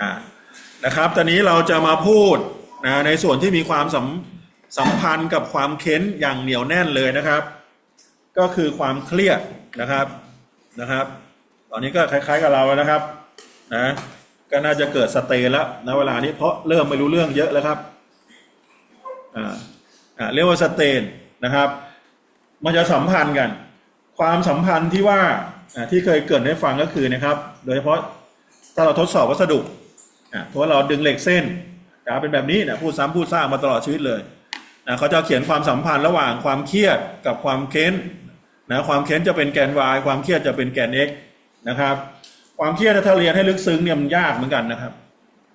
อ่านะครับ ตอนนี้เราจะมาพูดนะในส่วนที่มีความสัมสัมพันธ์กับความเค้นอย่างเหนียวแน่นเลยนะครับ ก็คือความเครียดนะครับนะครับ ตอนนี้ก็คล้าย ๆกับเราแล้วนะครับนะก็น่าจะเกิดสเตย์แล้วณเวลานี้เพราะเริ่มไม่รู้เรื่องเยอะแล้วครับอ่าอ่าเรียกว่าสเตนนะครับ มันจะสัมพันธ์กัน ความสัมพันธ์ที่ว่าที่เคยเกิดให้ฟังก็คือนะครับ โดยเฉพาะถ้าเราทดสอบวัสดุ เพราะเราดึงเหล็กเส้นกราฟเป็นแบบนี้นะพูดซ้ำพูดซากมาตลอดชีวิตเลยนะเขาจะเขียนความสัมพันธ์ระหว่างความเครียดกับความเค้นนะความเค้นจะเป็นแกน y ความเครียดจะเป็นแกน x นะครับ ความเครียดถ้าเรียนให้ลึกซึ้งเนี่ยมันยากเหมือนกันนะครับ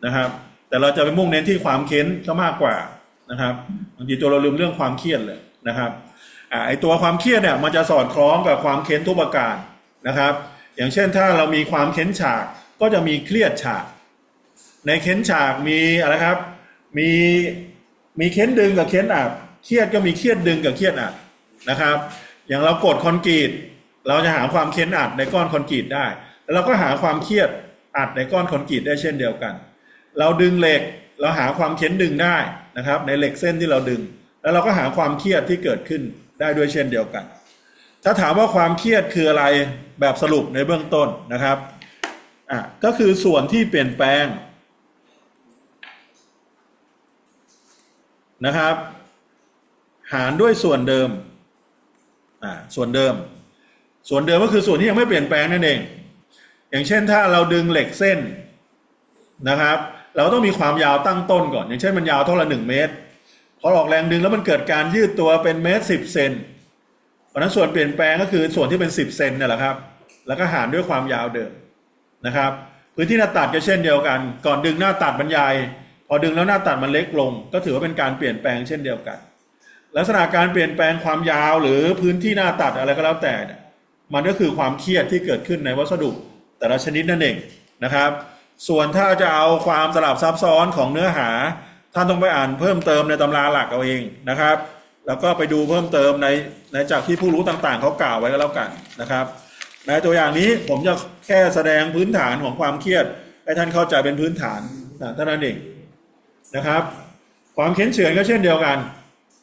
นะครับ แต่เราจะไปมุ่งเน้นที่ความเค้นก็มากกว่านะครับบางทีตัวเราลืมเรื่องความเครียดเลยนะครับอไอตัวความเครียดเนี่ยมันจะสอดคล้องกับความเค้นทุกประการนะครับ อย่างเช่นถ้าเรามีความเค้นฉากก็จะมีเครียดฉาก ในเค้นฉากมีอะไรครับ มีมีเค้นดึงกับเค้นอัดเครียดก็มีเครียดดึงกับเครียดอัดนะครับ อย่างเรากดคอนกรีตเราจะหาความเค้นอัดในก้อนคอนกรีตได้ แล้วเราก็หาความเครียดอัดในก้อนคอนกรีตได้เช่นเดียวกัน เราดึงเหล็กเราหาความเค้นดึงได้นะครับ ในเหล็กเส้นที่เราดึง แล้วเราก็หาความเครียดที่เกิดขึ้นได้ด้วยเช่นเดียวกัน ถ้าถามว่าความเครียดคืออะไรแบบสรุปในเบื้องต้นนะครับอะก็คือส่วนที่เปลี่ยนแปลง นะครับ หารด้วยส่วนเดิมอ่าส่วนเดิม ส่วนเดิมก็คือส่วนที่ยังไม่เปลี่ยนแปลงนั่นเอง อย่างเช่นถ้าเราดึงเหล็กเส้นนะครับ เราต้องมีความยาวตั้งต้นก่อน อย่างเช่นมันยาวเท่าละหนึ่งเมตรพอออกแรงดึงแล้วมันเกิดการยืดตัวเป็นเมตรสิบเซนเพราะนั้นส่วนเปลี่ยนแปลงก็คือส่วนที่เป็นสิบเซนนี่แหละครับ แล้วก็หารด้วยความยาวเดิมนะครับ พื้นที่หน้าตัดก็เช่นเดียวกัน ก่อนดึงหน้าตัดบรรยาย พอดึงแล้วหน้าตัดมันเล็กลง ก็ถือว่าเป็นการเปลี่ยนแปลงเช่นเดียวกัน ลักษณะการเปลี่ยนแปลงความยาวหรือพื้นที่หน้าตัดอะไรก็แล้วแต่เนี่ยมันก็คือความเครียดที่เกิดขึ้นในวัสดุแต่ละชนิดนั่นเองนะครับ ส่วนถ้าจะเอาความสลับซับซ้อนของเนื้อหา ท่านต้องไปอ่านเพิ่มเติมในตำราหลักเอาเองนะครับ แล้วก็ไปดูเพิ่มเติมในในจากที่ผู้รู้ต่างๆ เขากล่าวไว้ก็แล้วกันนะครับ ในตัวอย่างนี้ผมจะแค่แสดงพื้นฐานของความเครียดให้ท่านเข้าใจเป็นพื้นฐานนะเท่านั้นเอง นะครับ ความเข็นเฉือนก็เช่นเดียวกัน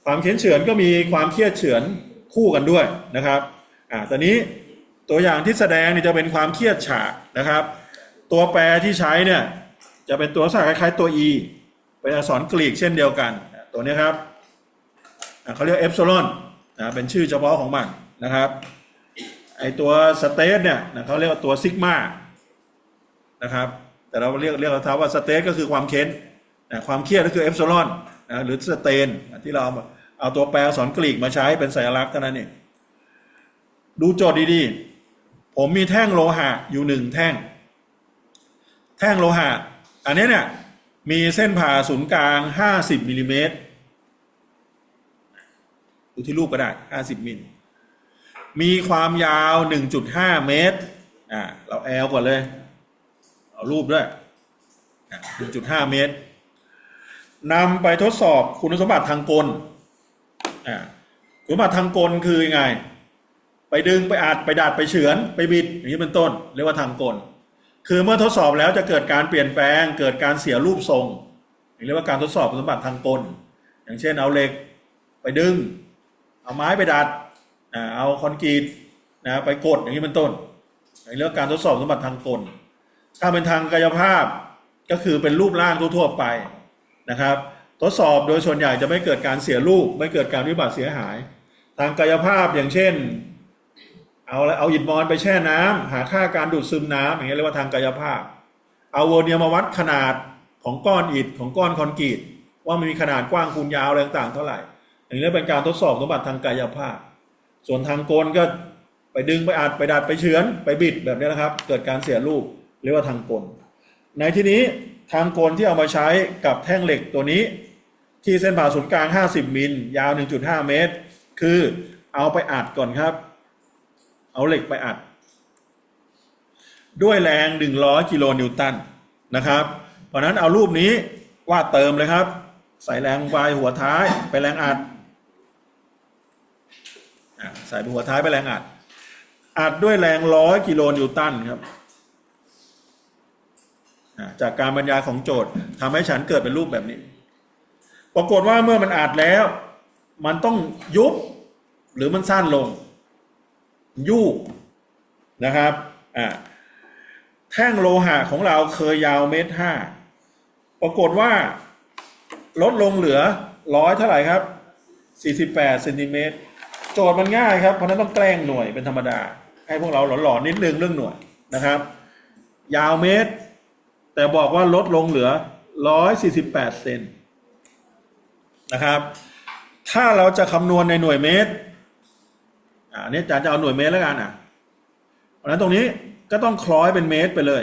ความเข็นเฉือนก็มีความเครียดเฉือนคู่กันด้วยนะครับอ่าตอนนี้ตัวอย่างที่แสดงเนี่ยจะเป็นความเครียดฉากนะครับ ตัวแปรที่ใช้เนี่ยจะเป็นตัวลักษณะคล้ายๆตัว e เป็นอักษรกรีกเช่นเดียวกัน ตัวนี้ครับเขาเรียกเอฟโซลอนนะเป็นชื่อเฉพาะของมันนะครับไอตัวสเตทเนี่ยนะเขาเรียกว่าตัวซิกมานะครับแต่เราเรียกเรียกเราท้าว่าสเตทก็คือความเค้น ความเครียดก็คือเอฟโซลอนนะหรือสเตนที่เราเอาเอาตัวแปรอักรีกมาใช้เป็นสัญลักษณ์เท่านั้นเองดูโจทย์ดีๆ ผมมีแท่งโลหะอยู่หนึ่งแท่ง แท่งโลหะ อันนี้เนี่ยมีเส้นผ่าศูนย์กลาง 50มิลลิเมตรดูที่รูปก็ได้ 50มิลมีความยาว 1.5 เมตรอ่าเราแอลก่อนเลย เอารูปด้วยอ่า1.5 เมตร นำไปทดสอบคุณสมบัติทางกลอ่าคุณสมบัติทางกลคือยังไง ไปดึงไปอัดไปดัดไปเฉือนไปบิดอย่างนี้เป็นต้น เรียกว่าทางกล คือเมื่อทดสอบแล้วจะเกิดการเปลี่ยนแปลง เกิดการเสียรูปทรงเรียกว่าการทดสอบคุณสมบัติทางกล อย่างเช่นเอาเหล็กไปดึง เอาไม้ไปดัดเอาคอนกรีตนะไปกดอย่างนี้เป็นต้นเรียกว่าการทดสอบสมบัติทางกล ถ้าเป็นทางกายภาพก็คือเป็นรูปร่างทั่วๆไป นะครับ ทดสอบโดยส่วนใหญ่จะไม่เกิดการเสียรูป ไม่เกิดการวิบัติเสียหาย ทางกายภาพอย่างเช่น เอาอะไรเอาอิฐมอนไปแช่น้ำหาค่าการดูดซึมน้ำอย่างเงี้ยเรียกว่าทางกายภาพ เอาเวอร์เนียมาวัดขนาดของก้อนอิฐของก้อนคอนกรีตว่ามันมีขนาดกว้างคูณยาวอะไรต่างๆเท่าไหร่อย่างนี้เป็นการทดสอบสมบัติทางกายภาพ ส่วนทางโกลก็ไปดึงไปอัดไปดัดไปเฉือนไปบิดแบบนี้นะครับ เกิดการเสียรูปเรียกว่าทางกลในที่นี้ ทางกลที่เอามาใช้กับแท่งเหล็กตัวนี้ ที่เส้นผ่าศูนย์กลาง 50 มิล ยาว 1.5 เมตร คือเอาไปอัดก่อนครับ เอาเหล็กไปอัด ด้วยแรง 100 กิโลนิวตันนะครับ เพราะนั้นเอารูปนี้วาดเติมเลยครับ ใส่แรงปลายหัวท้ายไปแรงอัดใส่ไปหัวท้ายไปแรงอัด อัดด้วยแรงร้อยกิโลนิวตันครับ จากการบรรยายของโจทย์ทำให้ฉันเกิดเป็นรูปแบบนี้ ปรากฏว่าเมื่อมันอัดแล้ว มันต้องยุบหรือมันสั้นลง ยูกนะครับอ่าแท่งโลหะของเราเคยยาวเมตรห้าปรากฏว่า ลดลงเหลือร้อยเท่าไหร่ครับ48เซนติเมตรโจทย์มันง่ายครับ เพราะฉะนั้นต้องแกล้งหน่วยเป็นธรรมดา ให้พวกเราหลอนๆนิดนึงเรื่องหน่วยนะครับ ยาวเมตร แต่บอกว่าลดลงเหลือ 148 เซนนะครับ ถ้าเราจะคำนวณในหน่วยเมตรอ่าอันนี้อาจารย์จะเอาหน่วยเมตรแล้วกันอะเพราะนั้นตรงนี้ก็ต้องคล้อยเป็นเมตรไปเลย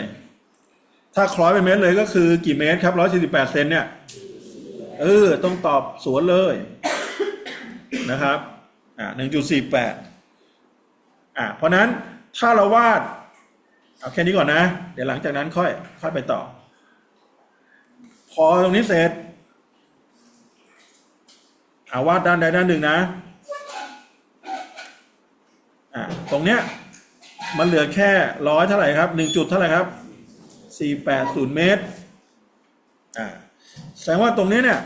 ถ้าคล้อยเป็นเมตรเลยก็คือกี่เมตรครับ 148 เซนเนี่ย เออ ต้องตอบสวนเลยนะครับ อ่า1.48อ่าเพราะนั้นถ้าเราวาด เอาแค่นี้ก่อนนะ เดี๋ยวหลังจากนั้นค่อย ค่อยไปต่อ พอตรงนี้เสร็จอาวาดด้านใดด้านหนึ่งนะอ่าตรงเนี้ยมันเหลือแค่ร้อยเท่าไหร่ครับหนึ่งจุดเท่าไหร่ครับสี่แปดศูนย์เมตรอ่าแสดงว่าตรงนี้เนี่ย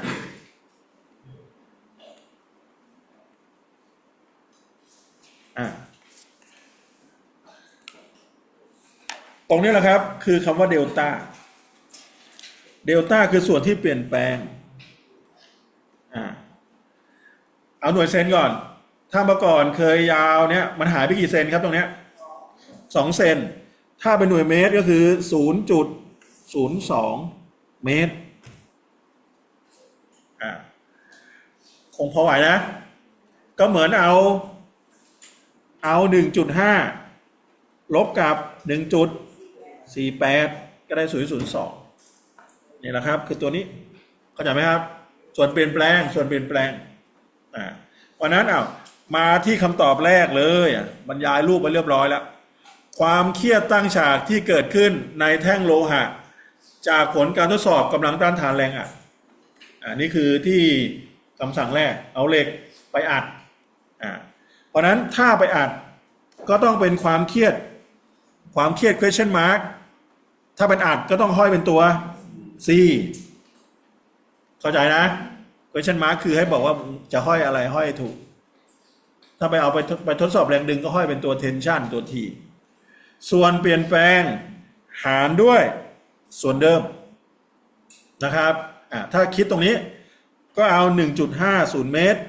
อ่า รงนี้แหละครับ คือคำว่าเดลต้าเดลต้าคือส่วนที่เปลี่ยนแปลงอ่าเอาหน่วยเซนก่อน ถ้าเมื่อก่อนเคยยาวเนี่ยมันหายไปกี่เซนครับตรงเนี้ยสองเซน ถ้าเป็นหน่วยเมตรก็คือศูนย์จุดศูนย์สองเมตรอ่าคงพอไหวนะ ก็เหมือนเอา เอาหนึ่งจุดห้าลบกับหนึ่งจุด สี่แปดก็ได้ศูนย์ศูนย์สองนี่แหละครับ คือตัวนี้เข้าใจไหมครับ ส่วนเปลี่ยนแปลงส่วนเปลี่ยนแปลงอ่าวันนั้นเอามาที่คำตอบแรกเลยอะบรรยายรูปไปเรียบร้อยแล้ว ความเครียดตั้งฉากที่เกิดขึ้นในแท่งโลหะ จากผลการทดสอบกำลังต้านทานแรงอัดอ่านี่คือที่คำสั่งแรกเอาเหล็กไปอัดอ่าเพราะนั้นถ้าไปอัดก็ต้องเป็นความเครียด ความเครียด question mark ถ้าเป็นอัดก็ต้องห้อยเป็นตัว C เข้าใจนะ question mark คือให้บอกว่าจะห้อยอะไรห้อยถูก ถ้าไปเอาไปทดไปทดสอบแรงดึงก็ห้อยเป็นตัว tension ตัว T ส่วนเปลี่ยนแปลงหารด้วยส่วนเดิมนะครับถ้าคิดตรงนี้ก็เอา 1.50 เมตร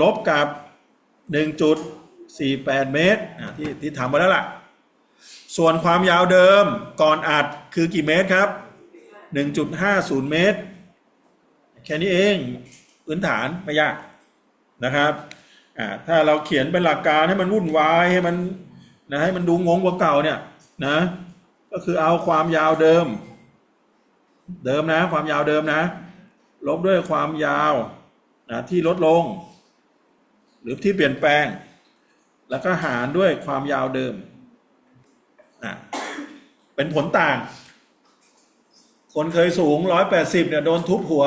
ลบกับ 48 เมตรที่ที่ทำมาแล้วล่ะ ส่วนความยาวเดิมก่อนอัดคือกี่เมตรครับ 1.50 เมตร แค่นี้เองพื้นฐานไม่ยากนะครับถ้าเราเขียนเป็นหลักการให้มันวุ่นวายให้มันนะให้มันดูงงกว่าเก่าเนี่ยนะก็คือเอาความยาวเดิม เดิมนะ ความยาวเดิมนะ ลบด้วยความยาวนะที่ลดลง หรือที่เปลี่ยนแปลง แล้วก็หารด้วยความยาวเดิมอะเป็นผลต่าง คนเคยสูงร้อยแปดสิบเนี่ยโดนทุบหัว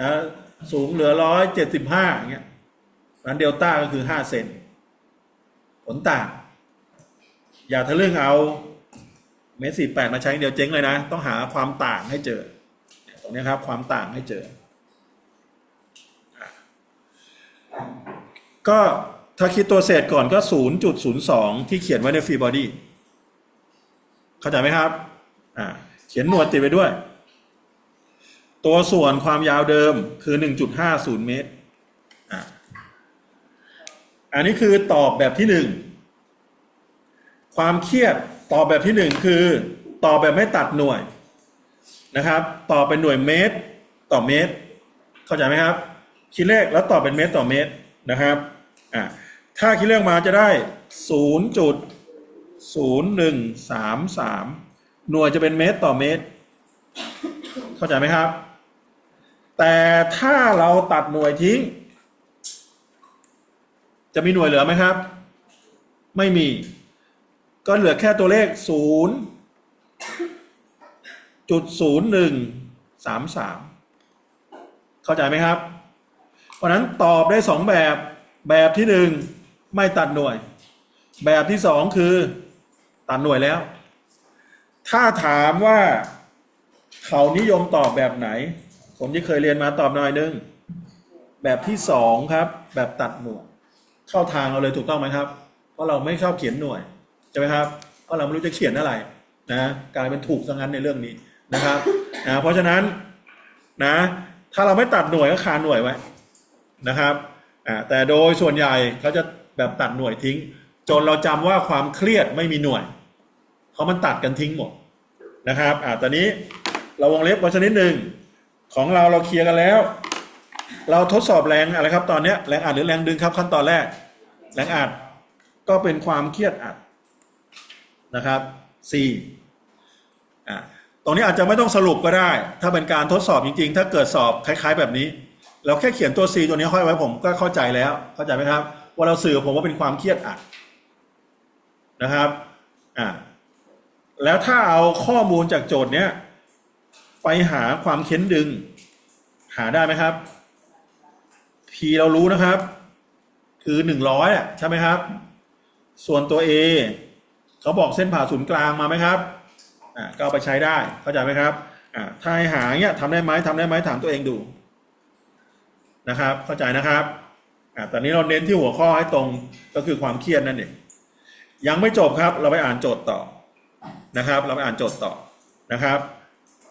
นะสูงเหลือร้อยเจ็ดสิบห้าอย่างเงี้ยนั้นเดลต้าก็คือห้าเซนผลต่าง อย่าทะลึ่งเอาเมตรสี่แปดมาใช้เดียวเจ๊งเลยนะ ต้องหาความต่างให้เจอเนี่ยตรงนี้ครับความต่างให้เจอ ก็ ถ้าคิดตัวเศษก่อนก็ศูนย์จุดศูนย์สองที่เขียนไว้ในฟรีบอดี้เข้าใจไหมครับ อ่า เขียนหนวดติดไปด้วย ตัวส่วนความยาวเดิมคือ 1.50 เมตร อ่า อันนี้คือตอบแบบที่หนึ่ง ความเครียดตอบแบบที่หนึ่งคือ ตอบแบบไม่ตัดหน่วยนะครับ ตอบเป็นหน่วยเมตร ต่อเมตร เข้าใจไหมครับ คิดเลขแล้วตอบเป็นเมตรต่อเมตรนะครับ อ่า ถ้าคิดเลขมาจะได้0.0133หน่วยจะเป็นเมตรต่อเมตร เข้าใจไหมครับ แต่ถ้าเราตัดหน่วยทิ้ง จะมีหน่วยเหลือไหมครับ ไม่มี ก็เหลือแค่ตัวเลขศูนย์จุดศูนย์หนึ่งสามสามเข้าใจไหมครับ เพราะฉะนั้นตอบได้สองแบบแบบที่หนึ่ง ไม่ตัดหน่วย แบบที่สองคือตัดหน่วยแล้ว ถ้าถามว่าเขานิยมตอบแบบไหน ผมที่เคยเรียนมาตอบหน่อยนึง แบบที่สองครับ แบบตัดหน่วย เข้าทางเราเลยถูกต้องไหมครับ เพราะเราไม่ชอบเขียนหน่วยใช่ไหมครับ เพราะเราไม่รู้จะเขียนอะไรนะกลายเป็นถูกซะงั้นในเรื่องนี้นะครับนะเพราะฉะนั้นนะ ถ้าเราไม่ตัดหน่วยก็คาหน่วยไว้นะครับอ่าแต่โดยส่วนใหญ่เขาจะ แบบตัดหน่วยทิ้ง จนเราจำว่าความเครียดไม่มีหน่วย เพราะมันตัดกันทิ้งหมดนะครับอ่าตอนนี้เราวงเล็บไว้ชนิดหนึ่งของเราเราเคลียร์กันแล้ว เราทดสอบแรงอะไรครับตอนเนี้ยแรงอัดหรือแรงดึงครับขั้นตอนแรก แรงอัดก็เป็นความเครียดอัดนะครับ C อ่าตรงนี้อาจจะไม่ต้องสรุปก็ได้ ถ้าเป็นการทดสอบจริงๆ ถ้าเกิดสอบคล้าย ๆ แบบนี้ เราแค่เขียนตัว C ตัวนี้ห้อยไว้ผมก็เข้าใจแล้ว เข้าใจไหมครับ ว่าเราสื่อผมว่าเป็นความเครียดอัดนะครับอ่าแล้วถ้าเอาข้อมูลจากโจทย์เนี้ยไปหาความเค้นดึง หาได้ไหมครับ P เรารู้นะครับ คือหนึ่งร้อยอะใช่ไหมครับ ส่วนตัว A เขาบอกเส้นผ่าศูนย์กลางมาไหมครับอ่าก็เอาไปใช้ได้เข้าใจไหมครับอ่าถ้าให้หาเนี้ยทำได้ไหมทำได้ไหมถามตัวเองดูนะครับ เข้าใจนะครับ อ่าตอนนี้เราเน้นที่หัวข้อให้ตรงก็คือความเครียดนั่นเองยังไม่จบครับ เราไปอ่านโจทย์ต่อนะครับ เราไปอ่านโจทย์ต่อนะครับ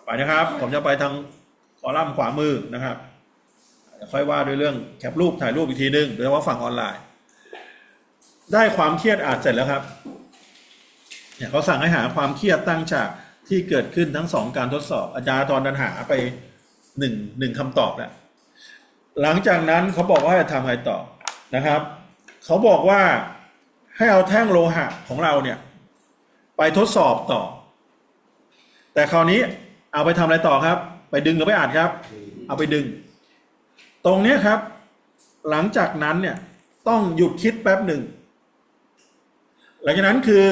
ไปนะครับ ผมจะไปทางคอลัมน์ขวามือนะครับค่อยว่าด้วยเรื่องแคปรูปถ่ายรูปอีกทีนึงโดยเฉพาะฝั่งออนไลน์ ได้ความเครียดอาจเสร็จแล้วครับเนี่ยเขาสั่งให้หาความเครียดตั้งฉากที่เกิดขึ้นทั้งสองการทดสอบ อาจารย์ตอนนั้นหาไปหนึ่งหนึ่งคำตอบแล้ว หลังจากนั้นเขาบอกว่าให้ทำอะไรต่อนะครับ เขาบอกว่าให้เอาแท่งโลหะของเราเนี่ย ไปทดสอบต่อ แต่คราวนี้เอาไปทำอะไรต่อครับ ไปดึงหรือไปอัดครับ เอาไปดึง ตรงเนี้ยครับ หลังจากนั้นเนี่ยต้องหยุดคิดแป๊บหนึ่ง หลังจากนั้นคือ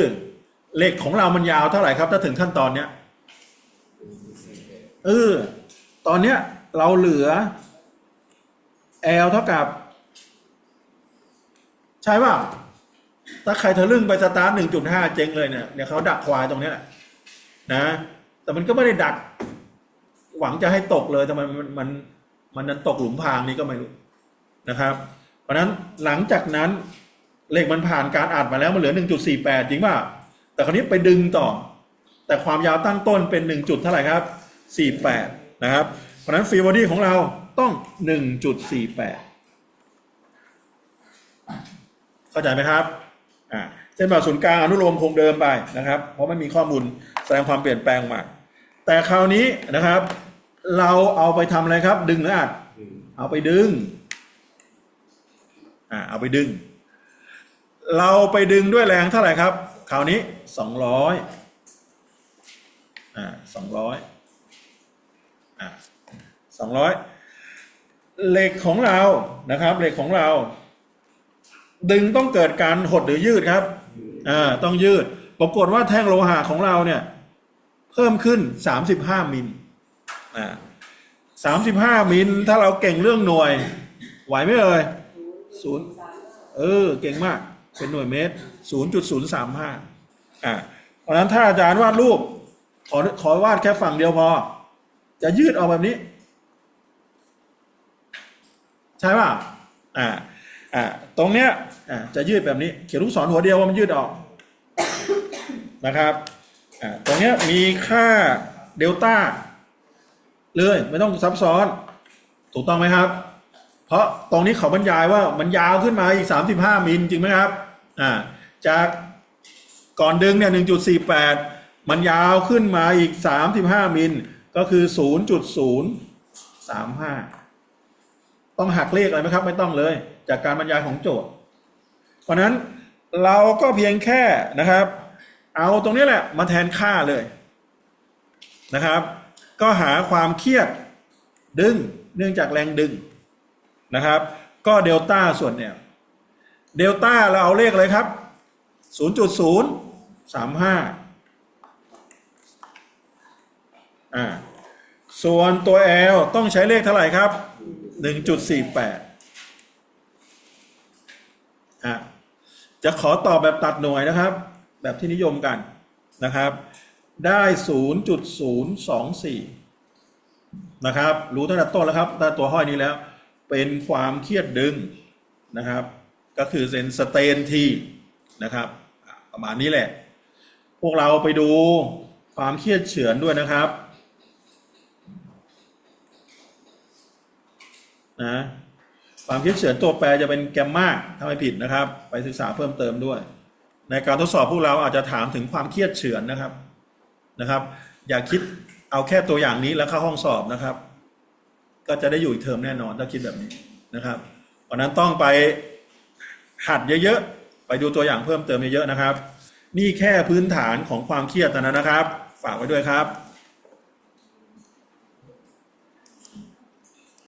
เหล็กของเรามันยาวเท่าไหร่ครับ ถ้าถึงขั้นตอนเนี้ยเออตอนเนี้ยเราเหลือ L เท่ากับ ใช่ป่ะถ้าใครทะลึ่งไปสตาร์ทหนึ่งจุดห้าเจ๊งเลยเนี่ยเนี่ยเขาดักควายตรงเนี้ยแหละนะ แต่มันก็ไม่ได้ดัก หวังจะให้ตกเลยแต่มันมันมันมันนั้นตกหลุมพรางนี้ก็ไม่รู้นะครับ เพราะนั้นหลังจากนั้นเหล็กมันผ่านการอัดมาแล้วมันเหลือ 1.48 จริงป่ะ แต่คราวนี้ไปดึงต่อ แต่ความยาวตั้งต้นเป็น 1 จุดเท่าไหร่ครับ 48 นะครับ เพราะฉะนั้นฟรีบอดี้ของเรา ต้อง 1.48 เข้าใจไหมครับอ่าเส้นผ่าศูนย์กลางอนุโลมคงเดิมไปนะครับ เพราะไม่มีข้อมูลแสดงความเปลี่ยนแปลงมา แต่คราวนี้นะครับ เราเอาไปทำอะไรครับ ดึงหรืออัดเอาไปดึงอ่าเอาไปดึง เราไปดึงด้วยแรงเท่าไหร่ครับ คราวนี้สองร้อยอ่าสองร้อยอ่าสองร้อย เหล็กของเรานะครับเหล็กของเรา ดึงต้องเกิดการหดหรือยืดครับอ่าต้องยืด ปรากฏว่าแท่งโลหะของเราเนี่ย เพิ่มขึ้นสามสิบห้ามิลอ่าสามสิบห้ามิลถ้าเราเก่งเรื่องหน่วย ไหวไหมเอ่ยศูนย์เออ เก่งมาก เป็นหน่วยเมตรศูนย์จุดศูนย์สามห้าอ่าเพราะฉะนั้นถ้าอาจารย์วาดรูป ขอขอวาดแค่ฝั่งเดียวพอ จะยืดออกแบบนี้ ใช่ป่ะอ่าอ่าตรงเนี้ยอ่าจะยืดแบบนี้เขียนลูกศรหัวเดียวว่ามันยืดออกนะครับอ่าตรงเนี้ยมีค่าเดลต้าเลยไม่ต้องซับซ้อน ถูกต้องไหมครับ เพราะตรงนี้เขาบรรยายว่ามันยาวขึ้นมาอีก 35 มิลจริงไหมครับอ่าจากก่อนดึงเนี่ย1.48 มันยาวขึ้นมาอีก 35 มิลก็คือ 0.035 ต้องหักเลขอะไรไหมครับ ไม่ต้องเลย จากการบรรยายของโจทย์ เพราะนั้นเราก็เพียงแค่นะครับ เอาตรงนี้แหละมาแทนค่าเลยนะครับ ก็หาความเครียดดึงเนื่องจากแรงดึงนะครับ ก็เดลต้าส่วนเนี่ยเดลต้าเราเอาเลขอะไรครับ 0.035อ่าส่วนตัว L ต้องใช้เลขเท่าไหร่ครับ 1.48อะจะขอตอบแบบตัดหน่วยนะครับ แบบที่นิยมกันนะครับ ได้0.024นะครับ รู้ตั้งแต่ต้นแล้วครับตั้งแต่ตัวห้อยนี้แล้ว เป็นความเครียดดึงนะครับ ก็คือเซนสเตนทีนะครับ ประมาณนี้แหละ พวกเราไปดูความเครียดเฉือนด้วยนะครับ นะความคิดเฉือนตัวแปรจะเป็นแกมมาถ้าไม่ผิดนะครับ ไปศึกษาเพิ่มเติมด้วย ในการทดสอบพวกเราอาจจะถามถึงความเครียดเฉือนนะครับนะครับ อย่าคิดเอาแค่ตัวอย่างนี้แล้วเข้าห้องสอบนะครับ ก็จะได้อยู่อีกเทอมแน่นอนถ้าคิดแบบนี้นะครับวันนั้นต้องไปหัดเยอะๆไปดูตัวอย่างเพิ่มเติมเยอะๆนะครับ นี่แค่พื้นฐานของความเครียดเท่านั้นนะครับ ฝากไว้ด้วยครับ